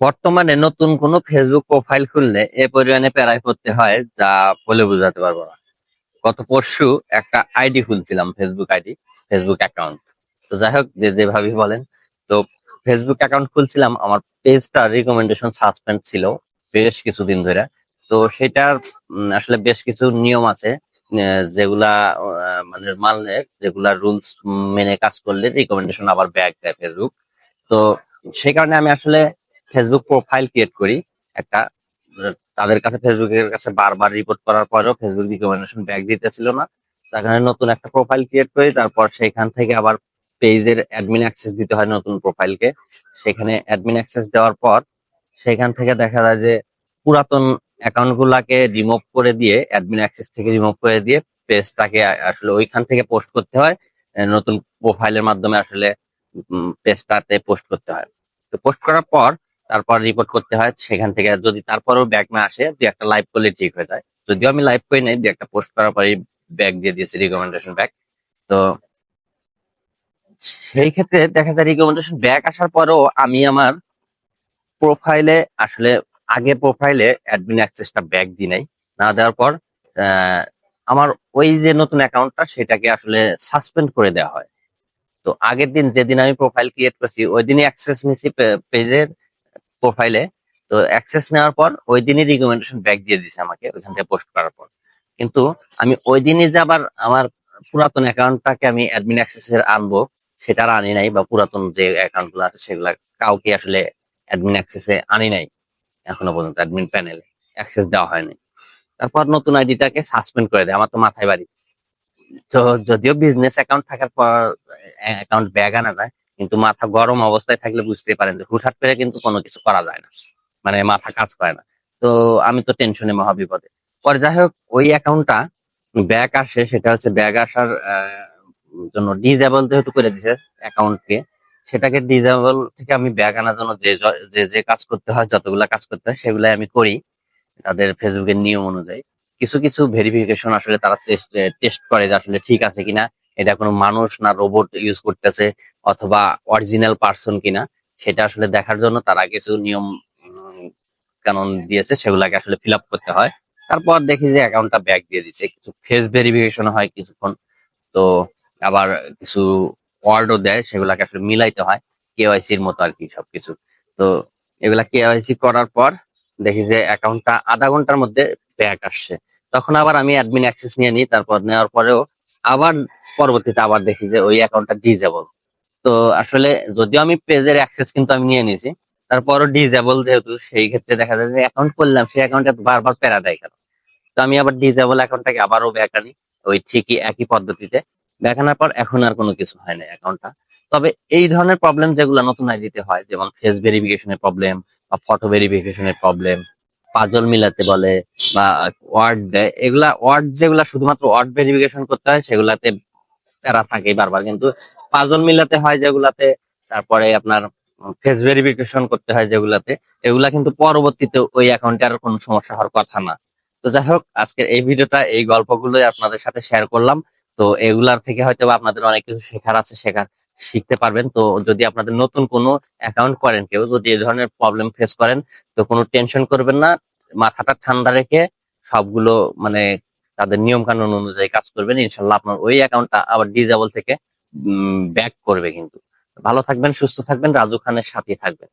বর্তমানে নতুন কোনো ফেসবুক প্রোফাইল খুললে এ পরিমাণে প্যারায় করতে হয়, যা বলে বোঝাতে পারব না। গত পরশু একটা আইডি খুলছিলাম ফেসবুক আইডি ফেসবুক অ্যাকাউন্ট তো যাই হোক, যে যেভাবে বলেন। তো ফেসবুক অ্যাকাউন্ট খুলছিলাম, আমার পেজটা রিকমেন্ডেশন সাসপেন্ড ছিল বেশ কিছুদিন ধরে। তো সেটার আসলে বেশ কিছু নিয়ম আছে যেগুলা মানে মানলে, যেগুলা রুলস মেনে কাজ করলে রিকমেন্ডেশন আবার ব্যাক দেয় ফেসবুক তো সেই কারণে আমি আসলে ফেসবুক প্রোফাইল ক্রিয়েট করি। একটা তাদের কাছে ফেসবুকের কাছে বারবার রিপোর্ট করার পরেও ফেসবুক রিকমেন্ডেশন ব্যাক দিতেছিল না। কারণে নতুন একটা প্রোফাইল ক্রিয়েট করি, তারপর সেখান থেকে আবার পেজের অ্যাডমিন অ্যাক্সেস দিতে হয় নতুন প্রোফাইলকে সেখানে অ্যাডমিন অ্যাক্সেস দেওয়ার পর সেখান থেকে দেখা যায় যে পুরাতন অ্যাকাউন্ট গুলাকে রিমুভ করে দিয়ে অ্যাডমিন অ্যাক্সেস থেকে রিমুভ করে দিয়ে পেজটাকে আসলে ওইখান থেকে পোস্ট করতে হয়। নতুন প্রোফাইলের মাধ্যমে আসলে পেজটাতে পোস্ট করতে হয়। তো পোস্ট করার পর তারপর রিপোর্ট করতে হয়, সেখান থেকে যদি তারপরেও ব্যাগ না আসে, দুই একটা লাইভ করলে ঠিক হয়ে যায়। যদিও আমি লাইভ করি নাই, দুই একটা পোস্ট করার পরে ব্যাক দিয়ে দিয়েছি রিকমেন্ডেশন ব্যাগ তো সেই ক্ষেত্রে দেখা যায় রিকমেন্ডেশন ব্যাক আসার পরেও আমি আমার প্রোফাইলে আসলে আগে প্রোফাইলে অ্যাডমিন অ্যাক্সেসটা ব্যাক দিই নাই। না দেওয়ার পর আমার ওই যে নতুন অ্যাকাউন্টটা সেটাকে আসলে সাসপেন্ড করে দেওয়া হয়। তো আগের দিন যেদিন আমি প্রোফাইল ক্রিয়েট করছি ওই দিনই অ্যাক্সেস নিয়েছি পেজের প্রোফাইলে তো অ্যাক্সেস নেওয়ার পর ওই দিনই রিকমেন্ডেশন ব্যাক দিয়ে দিছে আমাকে, ওইখান থেকে পোস্ট করার পর। কিন্তু আমি ওই দিনই যে আবার আমার পুরাতন অ্যাকাউন্টটাকে আমি অ্যাডমিন অ্যাক্সেসের আনব, সেটা আনি নাই বা পুরাতন যে অ্যাকাউন্টগুলো আছে সেগুলা কাউকে আসলে অ্যাডমিন অ্যাক্সেসে আনি নাই, এখনও পর্যন্ত অ্যাডমিন প্যানেলে অ্যাক্সেস দেওয়া হয়নি। তারপর নতুন আইডিটাকে সাসপেন্ড করে দেয়, আমার তো মাথায় বাড়ি। তো যদিও বিজনেস অ্যাকাউন্ট থাকার পর অ্যাকাউন্ট ব্যাগ আনা যায় কিন্তু মাথা গরম অবস্থায় থাকলে বুঝতে পারেন যে হুটহাট করে কিন্তু কোনো কিছু করা যায় না। মানে মাথা কাজ করে না। তো আমি তো টেনশনে মহা বিপদে। পরে যাই হোক, ওই অ্যাকাউন্টটা ব্যাগ আসে, সেটা হচ্ছে ব্যাগ আসার জন্য ডিজেবল যেহেতু করে দিছে অ্যাকাউন্টকে সেটাকে ডিজেবল থেকে আমি ব্যাগ আনার জন্য যে যে যে কাজ করতে হয়, যতগুলা কাজ করতে হয়, সেগুলাই আমি করি তাদের ফেসবুকের নিয়ম অনুযায়ী। কিছু কিছু ভেরিফিকেশন আসলে তারা টেস্ট করে যে আসলে ঠিক আছে কিনা। এটা কোনো মানুষ না রোবট ইউজ করতেছে অথবা অরিজিনাল পার্সন কিনা, সেটা আসলে দেখার জন্য তারা কিছু নিয়ম কানুন দিয়েছে, সেগুলাকে আসলে ফিল করতে হয়। তারপর দেখি যে অ্যাকাউন্টটা ব্যাক দিয়ে দিচ্ছে কিছু ফেস ভেরিফিকেশন হয় কিছুক্ষণ। তো আবার কিছু ওয়ার্ডও দেয়, সেগুলাকে আসলে মিলাইতে হয়। কেওয়াইসি এর মতো আর কি সবকিছু। তো এগুলা কেওয়াইসি করার পর দেখি যে অ্যাকাউন্টটা আধা ঘণ্টার মধ্যে ব্যাক আসছে। তখন আবার আমি অ্যাডমিন অ্যাক্সেস নিয়ে নিই, তারপর নেওয়ার পরেও আবার পরবর্তীতে আবার দেখি যে ওই অ্যাকাউন্টটা ডিজেবল তো আসলে যদিও আমি পেজের অ্যাক্সেস কিন্তু আমি নিয়ে নিয়েছি, তারপরও ডিজেবল যেহেতু, সেই ক্ষেত্রে দেখা যায় যে অ্যাকাউন্ট করলাম সেই অ্যাকাউন্টে বারবার প্যারা দেয় কেন? তো আমি আবার ডিজেবল অ্যাকাউন্টটাকে আবারও ব্যাক আনি, ওই ঠিকই একই পদ্ধতিতে। ব্যাক আনার পর এখন আর কোনো কিছু হয় না অ্যাকাউন্টটা তবে এই ধরনের প্রবলেম যেগুলো নতুন আইডিতে হয়, যেমন ফেস ভেরিফিকেশনের প্রবলেম বা ফটো ভেরিফিকেশনের প্রবলেম পাজল মিলাতে বলে বা ওয়ার্ড দেয়, এগুলা ওয়ার্ড যেগুলা শুধুমাত্র ওয়ার্ড ভেরিফিকেশন করতে হয়, সেগুলাতে প্যারা থাকে বারবার। কিন্তু পাজল মিলাতে হয় যেগুলাতে, তারপরে আপনার ফেস ভেরিফিকেশন করতে হয় যেগুলাতে, এগুলা কিন্তু পরবর্তীতে ওই অ্যাকাউন্টে আর কোনো সমস্যা হওয়ার কথা না। তো যাই হোক, আজকের এই ভিডিওটা, এই গল্পগুলোই আপনাদের সাথে শেয়ার করলাম। তো এগুলার থেকে হয়তো আপনাদের অনেক কিছু শেখার আছে, শেখার শিখতে পারবেন। তো যদি আপনাদের নতুন কোনো অ্যাকাউন্ট করেন, কেউ যদি এই ধরনের প্রবলেম ফেস করেন, তো কোনো টেনশন করবেন না। মাথাটা ঠান্ডা রেখে সবগুলো মানে তাদের নিয়ম কানুন অনুযায়ী কাজ করবেন। ইনশাল্লাহ আপনার ওই অ্যাকাউন্টটা আবার ডিজেবল থেকে ব্যাক করবে কিন্তু। ভালো থাকবেন, সুস্থ থাকবেন, রাজু খানের সাথে থাকবেন।